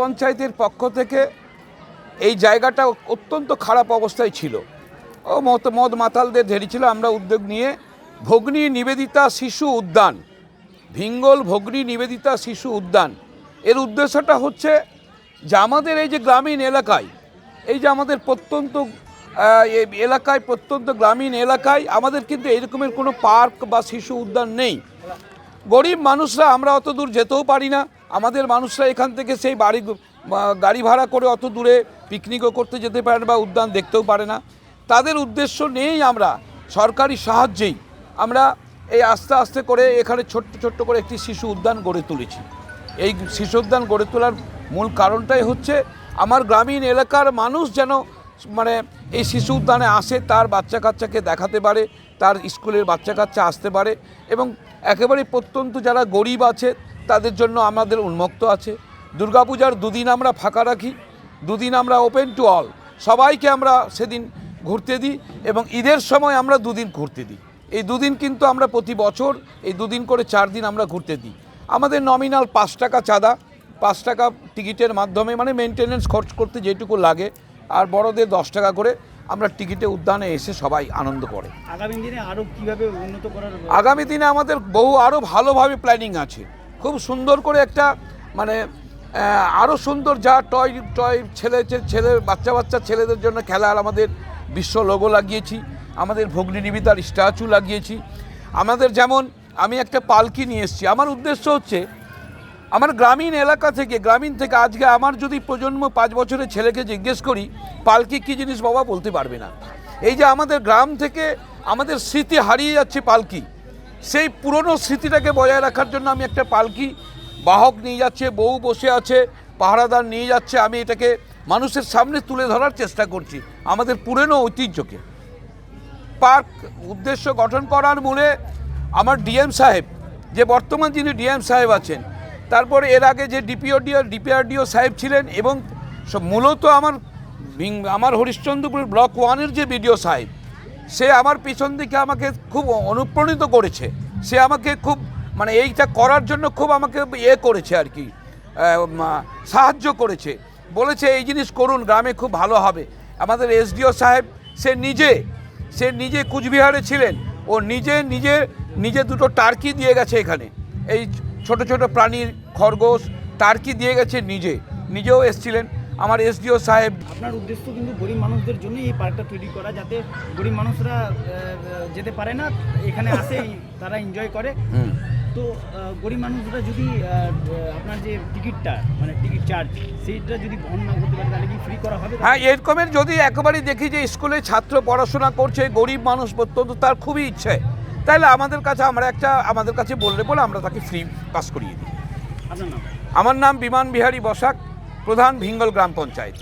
পঞ্চায়েতের পক্ষ থেকে এই জায়গাটা অত্যন্ত খারাপ অবস্থায় ছিল। ও মত, মদ মাতালদের ধরেছিল আমরা উদ্যোগ নিয়ে ভগ্নী নিবেদিতা শিশু উদ্যান, ভিঙ্গল ভগ্নী নিবেদিতা শিশু উদ্যান। এর উদ্দেশ্যটা হচ্ছে যে আমাদের এই যে গ্রামীণ এলাকায়, এই যে আমাদের প্রত্যন্ত এলাকায়, প্রত্যন্ত গ্রামীণ এলাকায় আমাদের কিন্তু এরকমের কোনো পার্ক বা শিশু উদ্যান নেই। গরিব মানুষরা আমরা অত দূর যেতেও পারি না। আমাদের মানুষরা এখান থেকে সেই বাড়ি গাড়ি ভাড়া করে অত দূরে পিকনিকও করতে যেতে পারে না বা উদ্যান দেখতেও পারে না। তাদের উদ্দেশ্য নিয়েই আমরা সরকারি সাহায্যেই আমরা এই আস্তে আস্তে করে এখানে ছোট্ট ছোট্ট করে একটি শিশু উদ্যান গড়ে তুলেছি। এই শিশু উদ্যান গড়ে তোলার মূল কারণটাই হচ্ছে আমার গ্রামীণ এলাকার মানুষ যেন মানে এই শিশু উদ্যানে আসে, তার বাচ্চা কাচ্চাকে দেখাতে পারে, তার স্কুলের বাচ্চা কাচ্চা আসতে পারে এবং একেবারে প্রত্যন্ত যারা গরিব আছে তাদের জন্য আমাদের উন্মুক্ত আছে। দুর্গাপূজার দুদিন আমরা ফাঁকা রাখি। দুদিন আমরা ওপেন টু অল সবাইকে আমরা সেদিন ঘুরতে দিই এবং ঈদের সময় আমরা দুদিন ঘুরতে দিই। এই দুদিন কিন্তু আমরা প্রতি বছর এই দুদিন করে চার দিন আমরা ঘুরতে দিই। আমাদের নমিনাল পাঁচ টাকা চাঁদা পাঁচ টাকা টিকিটের মাধ্যমে মানে মেনটেনেন্স খরচ করতে যেটুকু লাগে আর বড়দের দশ টাকা করে আমরা টিকিটে উদ্যানে এসে সবাই আনন্দ করে। আগামী দিনে আরও কীভাবে উন্নত করার আগামী দিনে আমাদের বহু আরও ভালোভাবে প্ল্যানিং আছে। খুব সুন্দর করে একটা মানে আরও সুন্দর যা টয় টয় ছেলে ছেলে, বাচ্চা বাচ্চা ছেলেদের জন্য খেলার আমাদের বিশ্ব লোগো লাগিয়েছি, আমাদের ভগ্নী নিবিতার স্ট্যাচু লাগিয়েছি। আমাদের যেমন, আমি একটা পালকি নিয়ে এসেছি। আমার উদ্দেশ্য হচ্ছে, আমার গ্রামীণ এলাকা থেকে, গ্রামীণ থেকে আজকে আমার যদি প্রজন্ম পাঁচ বছরের ছেলেকে জিজ্ঞেস করি, পালকি কী জিনিস বাবা বলতে পারবে না। এই যে আমাদের গ্রাম থেকে আমাদের স্মৃতি হারিয়ে যাচ্ছে পালকি। সেই পুরনো স্মৃতিটাকে বজায় রাখার জন্য আমি একটা পালকি, বাহক নিয়ে যাচ্ছে, বউ বসে আছে, পাহারাদার নিয়ে যাচ্ছে, আমি এটাকে মানুষের সামনে তুলে ধরার চেষ্টা করছি, আমাদের পুরনো ঐতিহ্যকে। পার্ক উদ্দেশ্য গঠন করার মূলে আমার ডিএম সাহেব, যে বর্তমান যিনি ডিএম সাহেব আছেন, তারপরে এর আগে যে ডিপিওডিও, ডিপিআরডিও সাহেব ছিলেন এবং মূলত আমার আমার হরিশ্চন্দ্রপুর ব্লক ওয়ানের যে বিডিও সাহেব সে আমার পিছন দিকে আমাকে খুব অনুপ্রাণিত করেছে। সে আমাকে খুব মানে এইটা করার জন্য খুব আমাকে ইয়ে করেছে আর কি সাহায্য করেছে। বলেছে, এই জিনিস করুন, গ্রামে খুব ভালো হবে। আমাদের এসডিও সাহেব, সে নিজে সে নিজে কুচবিহারে ছিলেন। ও নিজে নিজে নিজে দুটো টার্কি দিয়ে গেছে এখানে। এই ছোট ছোট প্রাণীর খরগোশ টার্কি দিয়ে গেছে নিজে। নিজেও এসছিলেন। আমার এসডিও সাহেব। আপনার উদ্দেশ্য কিন্তু গরিব মানুষদের জন্য এই পার্কটা তৈরি করা যাতে গরিব মানুষরা যেতে পারে না এখানে আসে তারা এনজয় করে। তো গরিব মানুষরা যদি আপনার যে টিকিটটা মানে টিকিট চার্জ সেইটা যদি বহন না করতে পারে তাহলে কি ফ্রি করা হবে? হ্যাঁ এরকমের যদি একেবারেই দেখি যে স্কুলে ছাত্র পড়াশোনা করছে গরিব মানুষ প্রত্যন্ত তার খুবই ইচ্ছে। তাহলে আমাদের কাছে আমরা একটা আমাদের কাছে বললে বলে আমরা তাকে ফ্রি পাস করিয়ে দিই। আমার নাম বিমান বিহারী বসাক। প্রধান ভিঙ্গল গ্রাম পঞ্চায়েত।